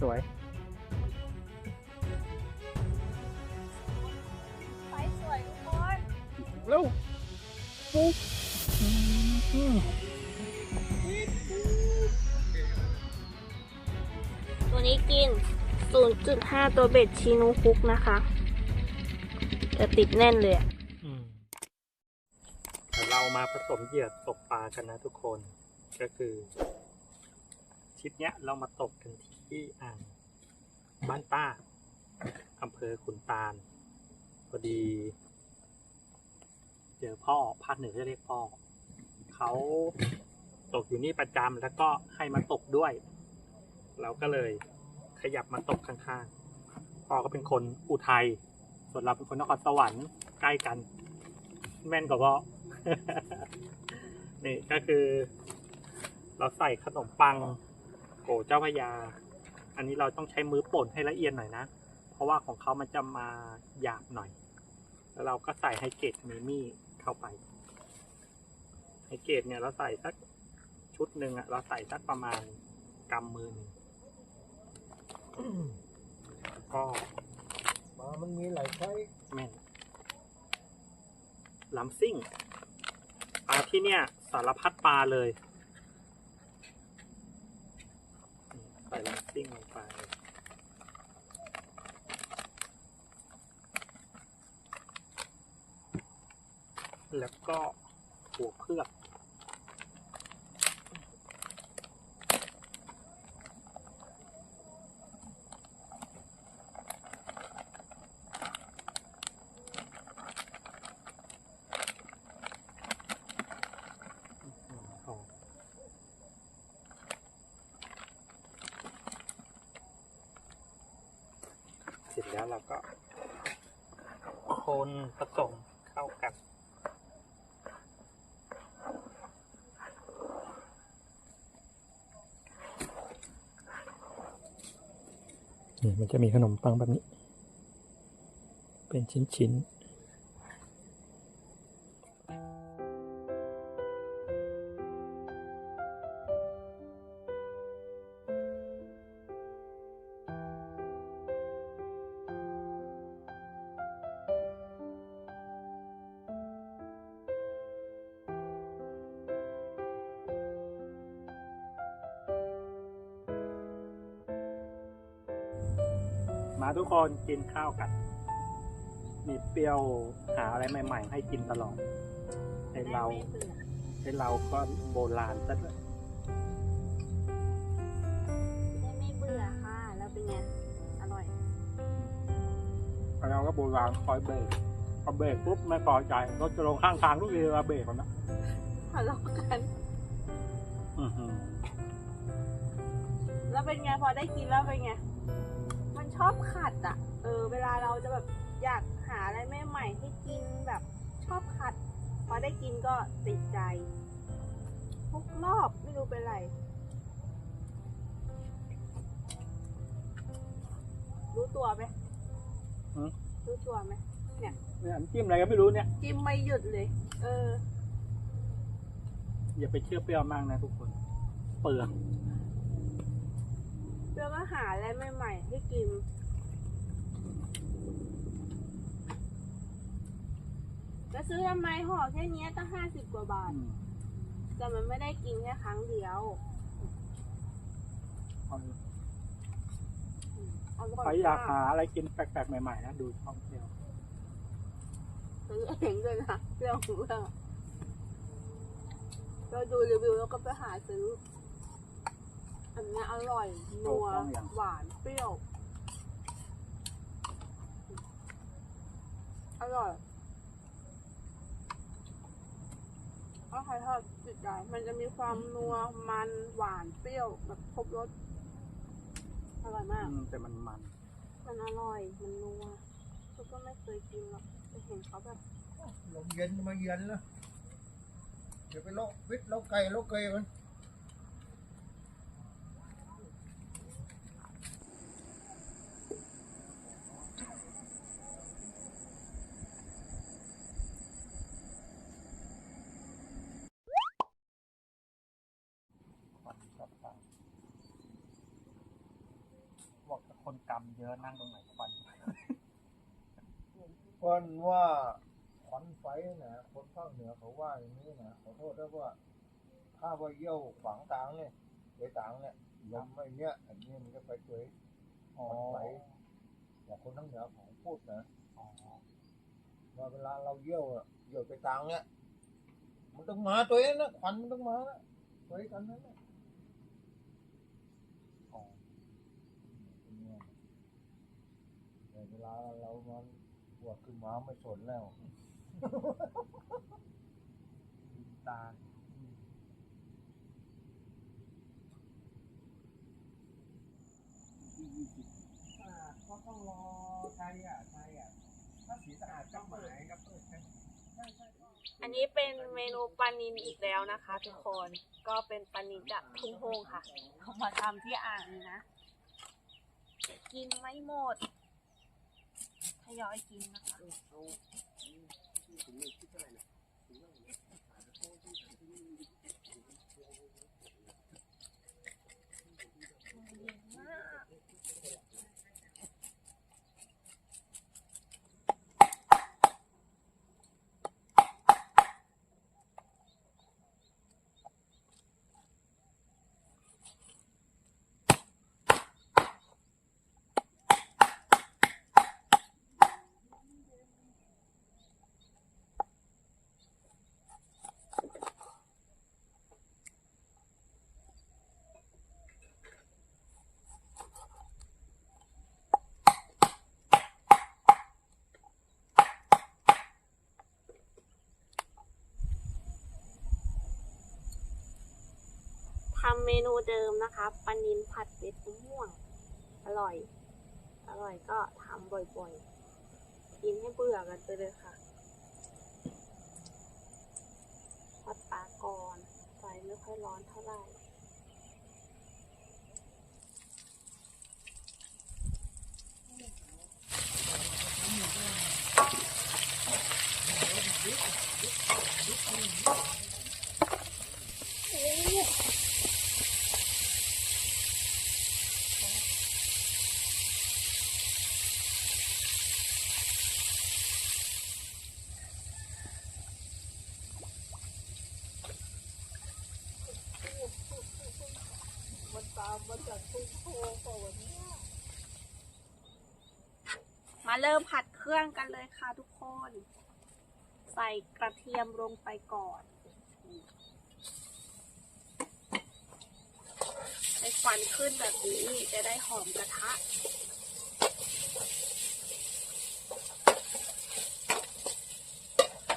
สวย ไฟสวยทุกคนเร็วปุ๊บอืมตัวนี้กิน 0.5 ตัวเบ็ดชินูคุกนะคะจะติดแน่นเลยอะอืมเดี๋ยวเรามาผสมเหยื่อตกปลากันนะทุกคน ก็คือทริปเนี้ยเรามาตกกันที่ ที่อ่างบ้านต้าอำเภอขุนตาลพอดีเจอพ่อภาคเหนือจะเรียกพ่อเขาตกอยู่นี่ประจำแล้วก็ให้มาตกด้วย เราก็เลยขยับมาตกข้างๆพ่อก็เป็นคนอุทัยส่วนเราเป็นคนนครสวรรค์ใกล้กัน แม่นกว่าพ่อนี่ก็คือ เราใส่ขนมปังโกเจ้าพยา อันนี้เราต้องใช้มือป่นให้ละเอียดหน่อยนะ เพราะว่าของเขามันจะมาหยาบหน่อย แล้วเราก็ใส่ไฮเกตเมมี่เข้าไป ไฮเกตเนี่ยเราใส่สักชุดหนึ่งอะเราใส่สักประมาณกำมือหนึ่งก็ปลามันมีหลายไซส์แม่นลำซิ่งปลาที่เนี่ยสารพัดปลาเลย ไปล้างซิ่งลงไปแล้วก็หัวเคลือก อืมหอมเสร็จแล้วเราก็ คน ผสมเข้ากันนี่มันจะมีขนมปังแบบนี้ เป็นชิ้นๆ มาทุกคนกินข้าวกัน มีเปรี้ยวหาอะไรใหม่ ๆ ให้กินตลอดในเราไม่เบื่อในเราก็โบราณซะด้วยได้ไม่เบื่อค่ะ แล้วเป็นไง อร่อย เราก็โบราณคอยเบรกพอเบรกปุ๊บไม่พอใจรถจะลงข้างทางทุกทีเราเบรกก่อนนะทะเลาะกันอื้อหือแล้วเป็นไงพอได้กินแล้วเป็นไงมันช อบขัดอะ เออ เวลาเราจะแบบอยากหาอะไรใหม่ๆให้กินแบบชอบขัด พอได้กินก็ติดใจ ทุกรอบไม่รู้เป็นไร รู้ตัวไหมหือ รู้ตัวไหมเนี่ยน้ำจิ้มอะไรก็ไม่รู้เนี่ย จิ้มไม่หยุดเลย เออ อย่าไปเชื่อเปรี้ยวมากนะทุกคน เปลือง เพื่อก็หาอะไรใหม่ๆให้กิน จะซื้อทำไมห่อแค่เนี้ยตั้งห้าสิบกว่าบาทอืมแต่มันไม่ได้กินแค่ครั้งเดียวเอาอร่อยใครอยากมหาอะไรกินแปลกๆใหม่ๆนะดูช่องเที่ยวซื้อเองด้วยนะเรื่องของเรื่องเราดูรีวิวแล้วก็ไปหาซื้อ อันเนี้ยอร่อย นัว หวาน เปรี้ยว อร่อยถ้าใครชอบติดใจมันจะมีความนัว มัน หวาน เปรี้ยว แบบครบรส อร่อยมาก อืมแต่มันมัน มันอร่อย มันนัวทุกก็ไม่เคยกินหรอกแต่เห็นเขาแบบ ลมเย็นมาเย็นแล้วเดี๋ยวไปโลกวิทย์โลกไก่โลกเกยมัน คนกำเยอะนั่งตรงไหนควันเพิ่นว่าขวัญไฟนะคนภาคเหนือเขาว่าอย่างนี้นะขอโทษด้วยว่า ถ้าว่าเยี่ยวขวางกลางเนี่ยไปต่างเนี่ยลมไม่เนี้ยอันนี้มันจะไปเฉยอ๋อขวัญไฟแต่คนทั้งเหนือเขาพูดนะอ๋อว่าเวลาเราเยี่ยวอะเยี่ยวไปต่างเนี่ยมันต้องมาตัวเองนะขวัญมันต้องมานะไว้กันนั่นนะ อ๋อ เป็นไงแต่เว ลาเรามันปวดขึ้นมาไม่สนแล้วตาก็ต้องรอใช่อะใช่อะถ้าสีสะอาดก็หมายก็เปิดใช่อันนี้เป็นเมนูปลานินอีกแล้วนะคะทุกคนก็เป็นปลานินจากทุ่งโฮงค่ะเอามาทำที่อ่างนี้นะ กินไม่หมด ยอยกินนะคะเำเมนูเดิมนะคะปลานิลผัดเม็ดมะม่วง อร่อย อร่อยก็ทำบ่อยๆ กินให้เบื่อกันไปเลยค่ะทอดปลาก่อนไฟไม่ค่อยร้อนเท่าไหร่ มันตามมาจากทุ่งโพป่วันนี้มาเริ่มผัดเค รื่องกันเลยค่ะทุกคน ใส่กระเทียมลงไปก่อน ให้ควันขึ้นแบบนี้จะได้หอมกระทะ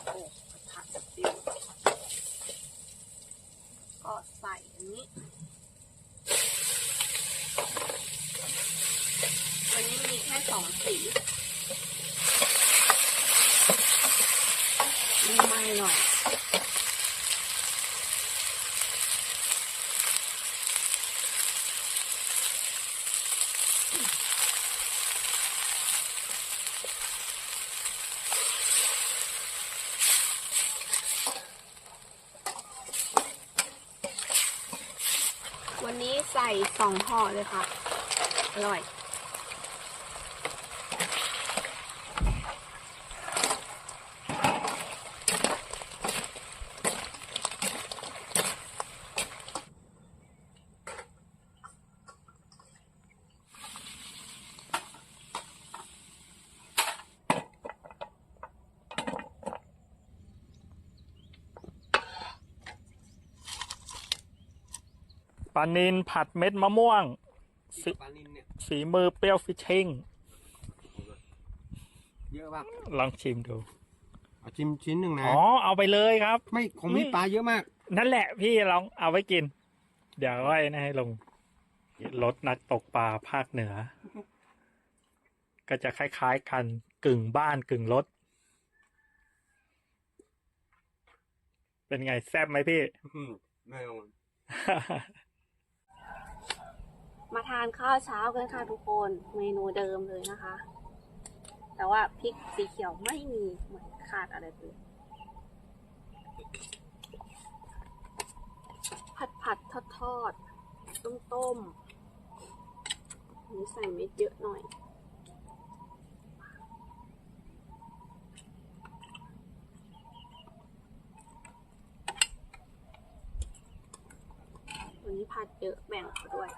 โอ้กระทะแบบนี้ก็ใส่อันนี้วันนี้มีแค่สองสีไม่ไหม้หน่อย วันนี้ใส่องห่อเลยค่ะ อร่อย ปลานินผัดเม็ดมะม่วง สิ ปลานินเนี่ยฝีมือเปรี้ยวฟิชชิ่ง เยอะมากลองชิมดู เอาชิมชิ้นหนึ่งนะอ๋อ เอาไปเลยครับ ไม่ของมีปลาเยอะมาก นั่นแหละพี่ลองเอาไว้กิน เดี๋ยวไว้นะให้ลงรถนักตกปลาภาคเหนือ ก็จะคล้ายๆกันกึ่งบ้านกึ่งรถ เป็นไงแซ่บไหมพี่แน่นอน มาทานข้าวเช้ากันค่ะทุกคนเมนูเดิมเลยนะคะ แต่ว่าพริกสีเขียวไม่มีเหมือนขาดอะไรไปผัดผัดทอดทอดต้มต้มนี่ใส่เม็ดเยอะหน่อยวันนี้ผัดเยอะแบ่งเขาด้วย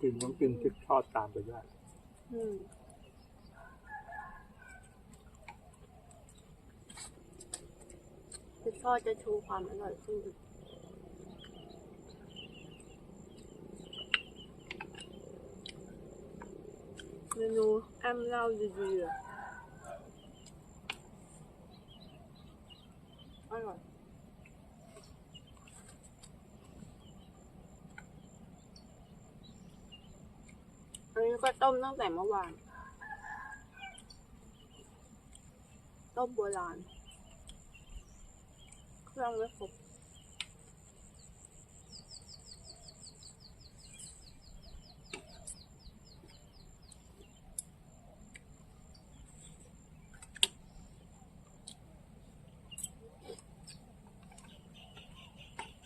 กินต้องกินพริกทอดตามไปด้วยคือทอดจะชูความอร่อยขึ้นเมนูแอมเล่าดีๆอะอร่อย อันนี้ ก็ต้มตั้งแต่เมื่อวาน ต้มโบราณ เครื่องไม่ครบ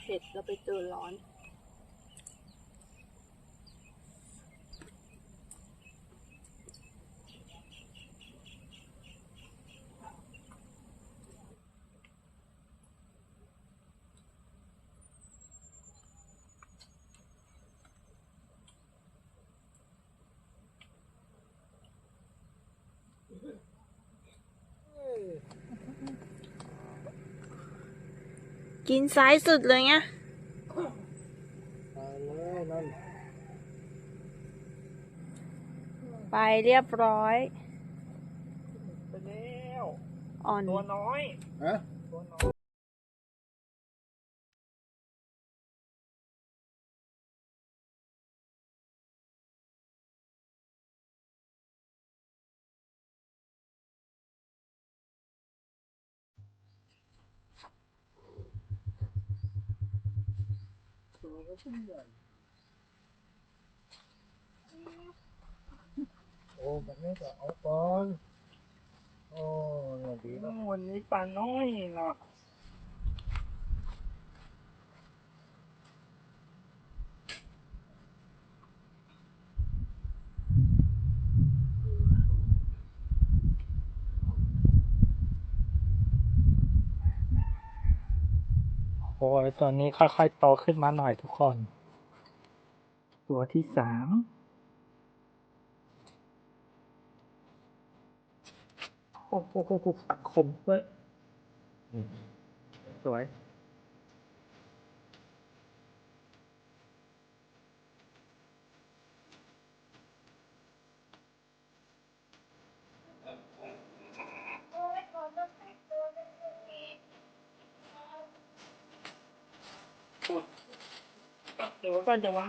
เผ็ดแล้วไปเจอร้อน กินซ้ายสุดเลยไงตายเลยนั่นไปเรียบร้อย ไปแล้ว อ่อน ตัวน้อย ฮะตัวน้อย โอ้แบบนี้ก็เอาปอน โอ้ยดีแล้ว วันนี้ปลาน้อยเนาะ ยตอนนี้ค่อยๆโตขึ้นมาหน่อยทุกคน ตัวที่สามโอ้โหปักคมด้วยสวย เดี๋ยวก่อนเดี๋ยววะ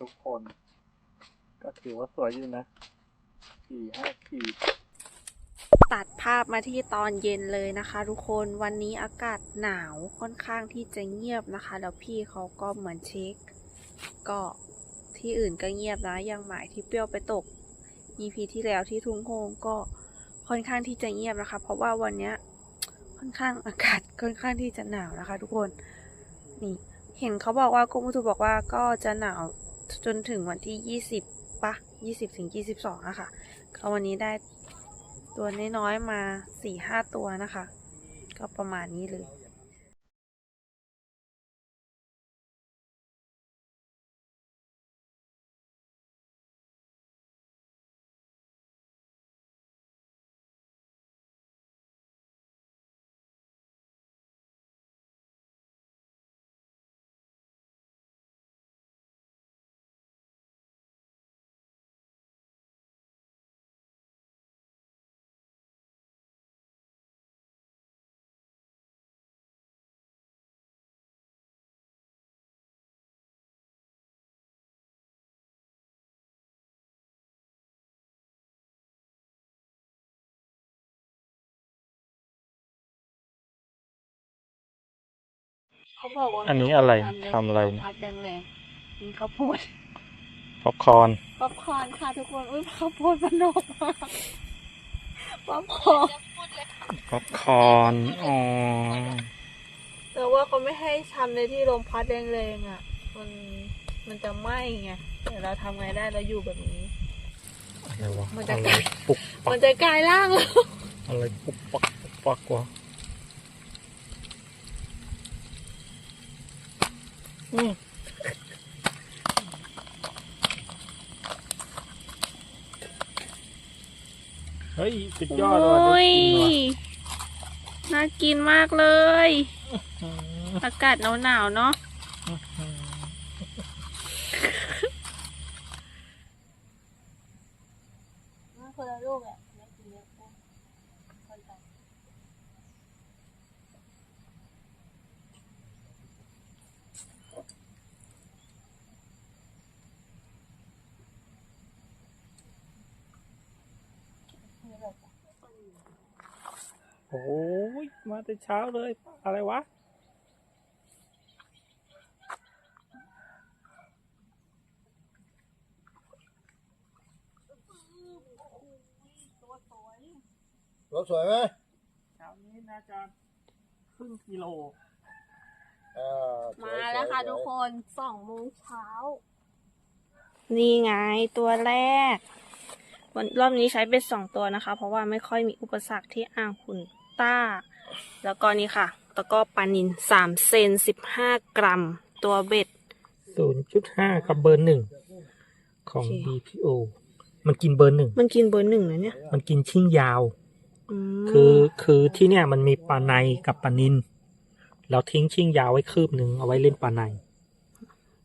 ทุกคน ก็ถือว่าสวยอยู่นะสี่ห้าขีดตัด ภาพมาที่ตอนเย็นเลยนะคะ ทุกคนวันนี้อากาศหนาวค่อนข้างที่จะเงียบนะคะ แล้วพี่เขาก็เหมือนเช็ค ก็ที่อื่นก็เงียบนะยังหมายที่เปรี้ยวไปตก EP ที่แล้วที่ทุ่งโฮงก็ค่อนข้างที่จะเงียบนะคะ เพราะว่าวันนี้ค่อนข้างอากาศค่อนข้างที่จะหนาวนะคะ ทุกคนนี่เห็นเขาบอกว่ากรมอุตุบอกว่าก็จะหนาวจนถึงวันที่ยี่สิบปะยี่สิบถึงยี่สิบสองอะค่ะก็วันนี้ได้ ตัวน้อยๆมาสี่ห้าตัวนะคะ ก็ประมาณนี้เลย เขาบอกว่าอันนี้อะไรทำเลยทำอะไร พัดแรงๆกินข้าวโพดป๊อปคอร์นป๊อปคอร์นค่ะทุกคนอุ้ยข้าวโพดมันนอกมากป๊อปคอร์นป๊อปคอร์นอ๋อแต่ว่าเขาไม่ให้ทำในที่ลมพัดแรงๆอะ มันมันจะไหม้ไงแต่เราทำไงได้เราอยู่แบบนี้อะไรวะมันจะอะไรปุกปัมักนจะกลายร่างแล้วอะไรปุกปักปุกปักวะ อืมเฮ้ยสุดยอดเลยว่ะได้กินว่ะ น่ากินมากเลยอืมอากาศหนาวๆเนาะคนละลูกอะไม่กินเยอะคนละ โอ้ย มาแต่เช้าเลยอะไรวะตัวสวยไหมเช้านี้น่าจะครึ่งกิโลเออสยมาแล้วค่ะสยทุกคนสองโมงเช้า นี่ไงตัวแรก วันรอบนี้ใช้เบ็ดสองตัวนะคะ เพราะว่าไม่ค่อยมีอุปสรรคที่อ่างขุนต้า แล้วก็นี่ค่ะ ตะกร้อปลานินสามเซนสิบห้ากรัม ตัวเบ็ดศูนย์จุดห้ากับเบอร์หนึ่งของโอเค BPO มันกินเบอร์หนึ่ง มันกินเบอร์หนึ่งนะเนี่ย มันกินชิ่งยาวมคือคือที่เนี่ยมันมีปลาในกับปลานิน เราทิ้งชิ่งยาวไว้คืบหนึ่งเอาไว้เล่นปลาใน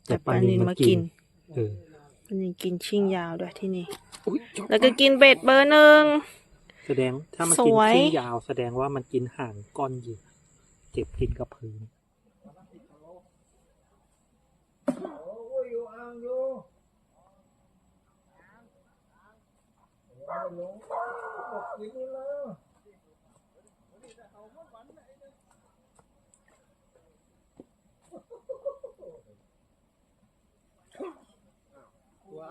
แต่ปลานินมากิน เออปลานินกินชิ่งยาวด้วยที่นี่อุ๊ยจบแล้วก็กินเบ็ดเบอร์หนึ่ง แสดงถ้ามันสกินวยชิ่งยาว แสดงว่ามันกินห่างก้อนเหยื่อเจ็บกินกับพื้นโอ้ยอยู่อ่างอยู่เอาลงตกกินนี่แล้ว ตัว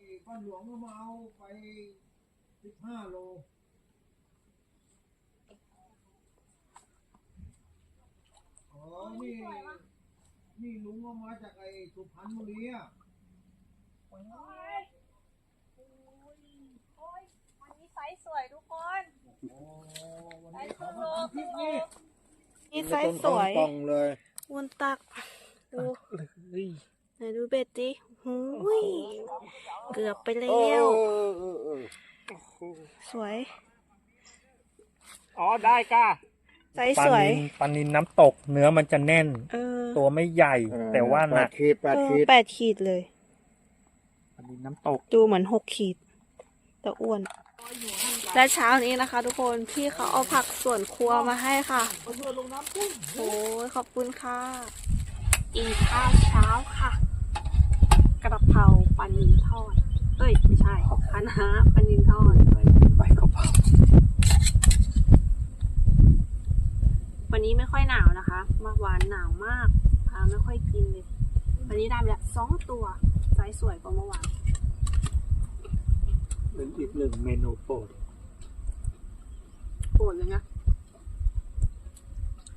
อี กบ้านหลวงก็มาเอาไปสิบห้าโลอ๋อนี่ นี่ลุงก็มาจากไอ้สุพรรณบุรีอะวันนี้ไซส์สวยทุกคนโอ้วันนี้เขามาทำคลิปนี้นี่ไซส์สวยป่องเลย วนตัก ดูเฮ้ยไหนดูเบ็ดดิ หูยเกือบไปแล้เอวอเออเออสวย อ๋อได้ก้าไซส์ปลาสวยนินปลานินน้ำตกเนื้อมันจะแน่น เออตัวไม่ใหญ่ แต่ว่าหนักแปดขีดแปดเอขีอดแปดขีดเลย ปลานินน้ำตก ดูเหมือนหกขีด แต่อ้วน และเช้านี้นะคะ ทุกคนพี่เขาเอาผักสวนครัวมาให้ค่ะโอ้ยขอบคุณค่ะกินข้าวเช้าค่ะ กระเพราปลานินทอด เอ้ย ไม่ใช่คะน้าปลานินทอดใบกะเพราวันนี้ไม่ค่อยหนาวนะคะเมื่อวานหนาวมากพาไม่ค่อยกินเลย วันนี้ได้ไปแล้วสองตัวไซส์สวยกว่าเมื่อวานเป็นอีกหนึ่งเมนูโปรดโกรธเลยนะ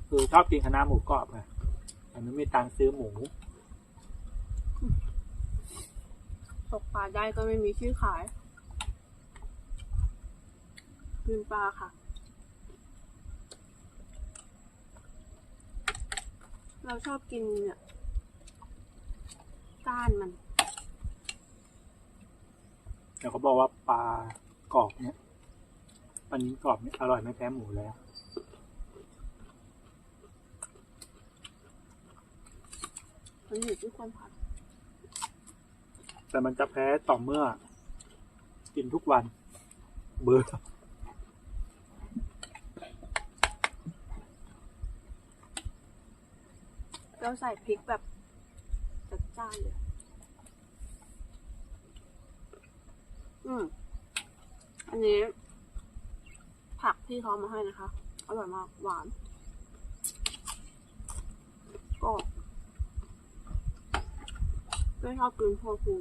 คือชอบกินคณะน้าหมูกรอบไงแต่ไม่มีตังค์ซื้อหมู ตกปลาได้ก็ไม่มีชื่อขายกินปลาค่ะ เราชอบกินเนี่ยก้านมัน แต่เขาบอกว่าปลากรอบเนี่ยปลานิ้นกรอบเนี่ยอร่อยไม่แพ้หมูแล้วมันอยู่ที่คนผัด แต่มันจะแพ้ต่อเมื่อ กินทุกวัน เบื่อเราใส่พริกแบบจัดจ้านเลย อืม อันนี้ ผักที่เขามาให้นะคะ อร่อยมาก หวาน ก็ไม่ชอบกินโทฟู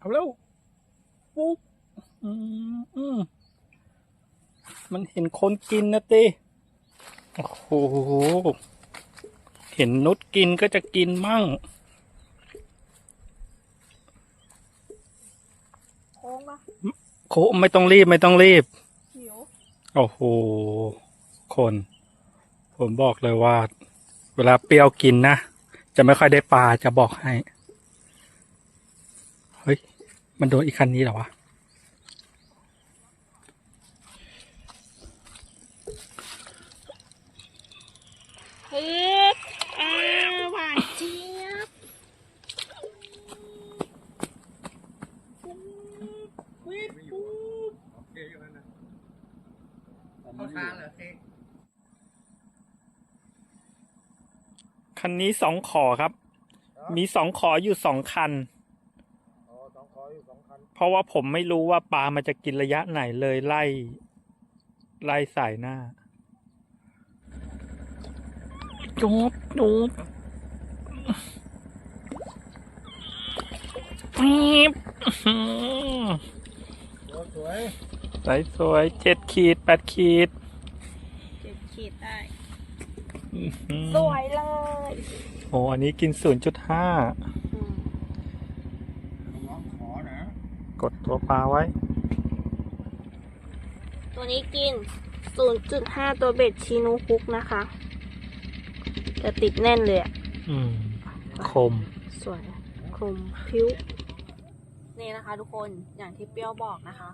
เอาแล้วปุ๊บอืมอืมมันเห็นคนกินนะติโอ้โห เห็นนุชกินก็จะกินมั่งโค้งปะโคไม่ต้องรีบไม่ต้องรีบ หิวโอ้โห คน ผมบอกเลยว่า เวลาเปรี้ยวกินนะ จะไม่ค่อยได้ปลาจะบอกให้เฮ้ย มันโดนอีกคันนี้เหรอวะ เฮ้ยอ่าหวานเจี๊ยบโอเคอยู่แล้วนะเข้าทางเหรอเค้กคันนี้สองขอครับ มีสองขออยู่สองคัน เพราะว่าผมไม่รู้ว่าปลามันจะกินระยะไหนเลยไล่ ไล่สายหน้าจูบจูบปี๊บอื้อหือตัวสวยสวยสวยเจ็ดขีดแปดขีดเจ็ดขีดได้อื้อหือสวยเลย โอ้อันนี้กินศูนย์จุดห้า อืม น้องขอนะ กดตัวปลาไว้ ตัวนี้กิน 0.5 ตัวเบ็ดชินูฮุกนะคะ จะติดแน่นเลยอะอืม คม สวยคมพิ้ว นี่นะคะทุกคนอย่างที่เปรี้ยวบอกนะคะ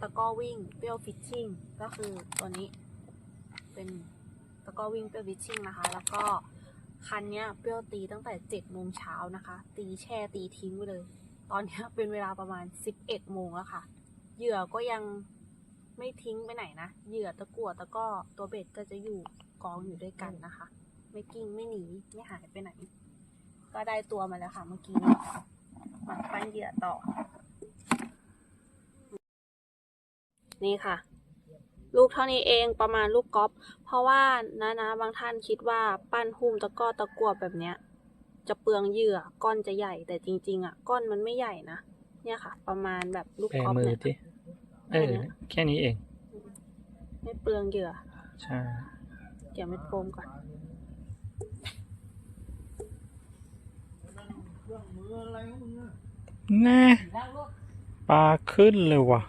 ตะกร้อวิ่งเปรี้ยวฟิชชิ่งก็คือตัวนี้ เป็นตะกร้อวิ่งเปรี้ยวฟิชชิ่งนะคะ แล้วก็คันเนี้ยเปรี้ยวตีตั้งแต่เจ็ดโมงเช้านะคะ ตีแช่ตีทิ้งไว้เลย ตอนนี้เป็นเวลาประมาณสิบเอ็ดโมงแล้วค่ะ เหยื่อก็ยังไม่ทิ้งไปไหนนะ เหยื่อตะกั่วตะก้อตัวเบ็ดก็จะอยู่กองอยู่ด้วยกันนะคะ ไม่กิ้งไม่หนีไม่หายไปไหน ก็ได้ตัวมาแล้วค่ะเมื่อกี้มาปั้นเหยื่อต่อ นี่ค่ะ ลูกเท่านี้เองประมาณลูกกอล์ฟเพราะว่านะนะบางท่านคิดว่าปั้นหุ้มตะก้อตะกั่วแบบเนี้ย จะเปลืองเหยื่อก้อนจะใหญ่แต่จริง ๆ อะ ก้อนมันไม่ใหญ่นะเนี่ยค่ะ ประมาณแบบลูกแปรกอล์ฟมือเนี่ยที่เออแค่นี้เอง ไม่เปลืองเหยื่อใช่เดี๋ยวเม็ดโฟมก่อนเครื่องมืออะไรของมึงอะแน่ปลาขึ้นเลยว่ะ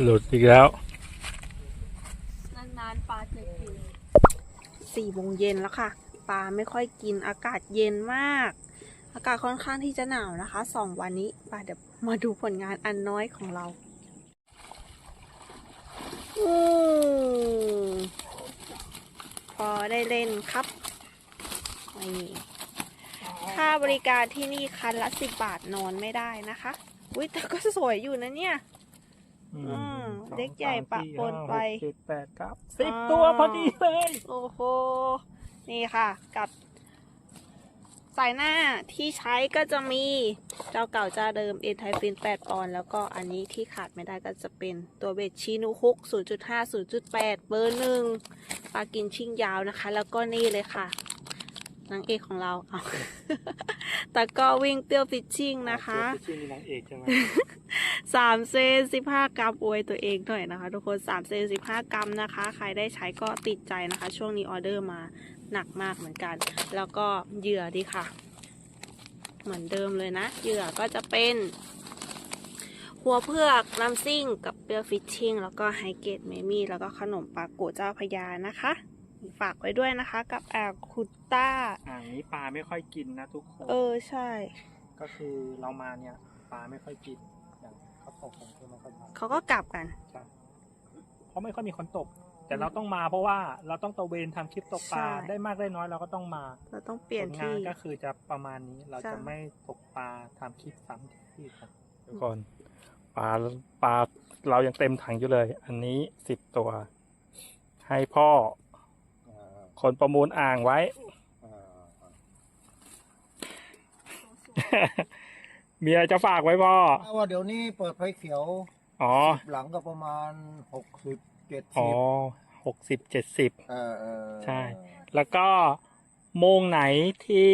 หลุดอีกแล้ว นานๆปลาจะกินสี่โมงเย็นแล้วค่ะ ปลาไม่ค่อยกินอากาศเย็นมาก อากาศค่อนข้างที่จะหนาวนะคะสองวันนี้ปลาเดี๋ยวมาดูผลงานอันน้อยของเราอืมพอได้เล่นครับนี่ค่าบริการที่นี่คันละสิบบาทนอนไม่ได้นะคะ อุ้ยแต่ก็สวยอยู่นะเนี่ย อืมเล็กใหญ่ปะปนไปเจ็ดแปดครับสิบตัวพอดีเลย โอ้โห นี่ค่ะ กับ สายหน้าที่ใช้ก็จะมี เจ้าเก่าเจ้าเดิมเอทไทฟิน8ปอนด์แล้วก็อันนี้ที่ขาดไม่ได้ก็จะเป็นตัวเบดชินูฮุก 0.5 0.8 เบอร์หนึ่งปลากินชิ่งยาวนะคะ แล้วก็นี่เลยค่ะ นางเอกของเราเอาแต่ก็วิ่งเตี้ยวฟิชชิ่งนะคะชื่อมีนางเอกใช่ไหมสามเซนสิบห้ากรัมอวยตัวเองหน่อยนะคะ ทุกคนสามเซนสิบห้ากรัมนะคะ ใครได้ใช้ก็ติดใจนะคะ ช่วงนี้ออเดอร์มาหนักมากเหมือนกัน แล้วก็เหยื่อดีค่ะ เหมือนเดิมเลยนะ เหยื่อก็จะเป็น หัวเพือกน้ำซิ่งกับเปรี้ยวฟิชชิ่งแล้วก็ไฮเกตเมมี่แล้วก็ขนมปลาโกะเจ้าพระยานะคะ ฝากไว้ด้วยนะคะ กับแอลคุต้า อ่างนี้ปลาไม่ค่อยกินนะทุกคน เออใช่ ก็คือเรามาเนี่ยปลาไม่ค่อยกินอย่างเขาตกผมก็ไม่ค่อยทานเขาก็กลับกันใช่เพราะไม่ค่อยมีคนตกแแต่เราต้องมาเพราะว่าเราต้องตระเวนทำคลิปตกปลาใช่ ได้มากได้น้อยเราก็ต้องมาเราต้องเปลี่ยนผลงาที่ นก็คือจะประมาณนี้เราใช่ จะไม่ตกปลาทำคลิปซ้ำที่ครับทุกคนปลาปลาเรายังเต็มถังอยู่เลย อันนี้สิบตัว ให้พ่ออ่า คนประมูลอ่างไว้อ่าอ่ามีอะไรจะฝากไว้พ่อถ้าว่าเดี๋ยวนี้เปิดไฟเขียว อ๋อ หลังก็ประมาณหกสิบเจ็ดอ๋สิอบหกสิบเจ็ดสิบเออเออใช่ แล้วก็โมงไหนที่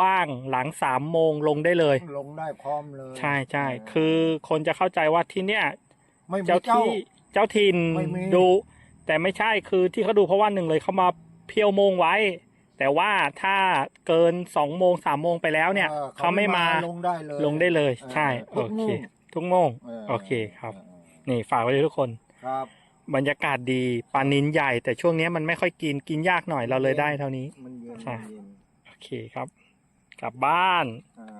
ว่างหลังสามโมงลงได้เลย ลงได้พร้อมเลย ใช่ใช่คือคนจะเข้าใจว่าที่เนี่ยไม่มีเจ้าเจ้าที่เจ้าถิ่นไม่มีดู แต่ไม่ใช่คือที่เขาดูเพราะว่าหนึ่งเลยเขามา เพียวโมงไว้ แต่ว่าถ้าเกินสองโมงสามโมงไปแล้วเนี่ยออเขาไม่มาลงได้เลยลงได้เลย ใช่ทุโอกเคมุ่งทุกโมงอโอเคครับเออนี่ฝากไว้เลยทุกคนครับบรรยากาศดีปลานินใหญ่ แต่ช่วงนี้มันไม่ค่อยกินกินยากหน่อยเราเลยได้เท่านี้มันเย็นใช่มันเย็นโอเคครับ กลับบ้านอ่า